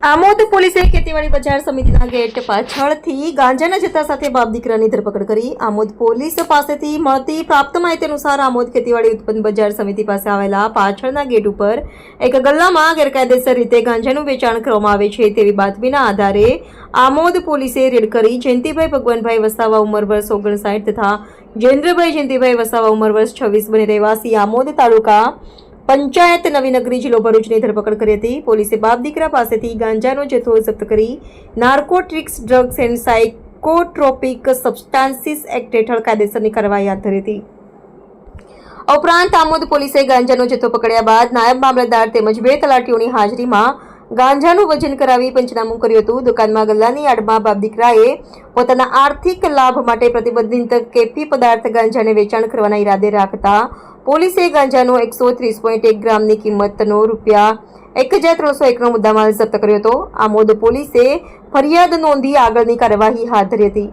આમોદ પોલીસે ખેતીવાડી બજાર સમિતિના ગેટ પાછળથી ગાંજાના જથ્થા સાથે બાપ દીકરાની ધરપકડ કરી આમોદ પોલીસ પાસેથી મળતી પ્રાપ્ત માહિતી અનુસાર આમોદ ખેતીવાડી ઉત્પન્ન બજાર સમિતિ પાસે આવેલા પાછળના ગેટ ઉપર એક ગલ્લામાં ગેરકાયદેસર રીતે ગાંજાનું વેચાણ કરવામાં આવે છે તેવી બાતમીના આધારે આમોદ પોલીસે રેડ કરી જયંતિભાઈ ભગવાનભાઈ વસાવા ઉંમર વર્ષ ઓગણસાઠ તથા જયેન્દ્રભાઈ જયંતિભાઈ વસાવા ઉંમર વર્ષ છવ્વીસ બને રહેવાસી આમોદ તાલુકા પંચાયત નવીનગરી જિલ્લો ભરૂચની ધરપકડ કરી હતી. પોલીસે બાપ દીકરા પાસેથી ગાંજાનો જથ્થો જપ્ત કરી narcotics drugs and psychotropic substances act હેઠળ કાયદેસરની કાર્યવાહી હાથ ધરી હતી. ઉપરાંત આમોદ પોલીસે ગાંજાનો જથ્થો પકડ્યા બાદ નાયબ મામલતદાર તેમજ બે તલાટીઓની હાજરીમાં ગાંજાનું વજન કરાવી પંચનામું કર્યું હતું. દુકાનમાં ગલ્લાની આડમાં બાપ દીકરાએ પોતાના આર્થિક લાભ માટે પ્રતિબંધિત કેફી પદાર્થ ગાંજાને વેચાણ કરવાના ઈરાદે રાખતા પોલીસે ગાંજાનો એકસો ત્રીસ પોઈન્ટ એક ગ્રામની કિંમતનો રૂપિયા એક હજાર ત્રણસો એકનો મુદ્દામાલ જપ્ત કર્યો હતો. આમોદ પોલીસે ફરિયાદ નોંધી આગળની કાર્યવાહી હાથ ધરી હતી.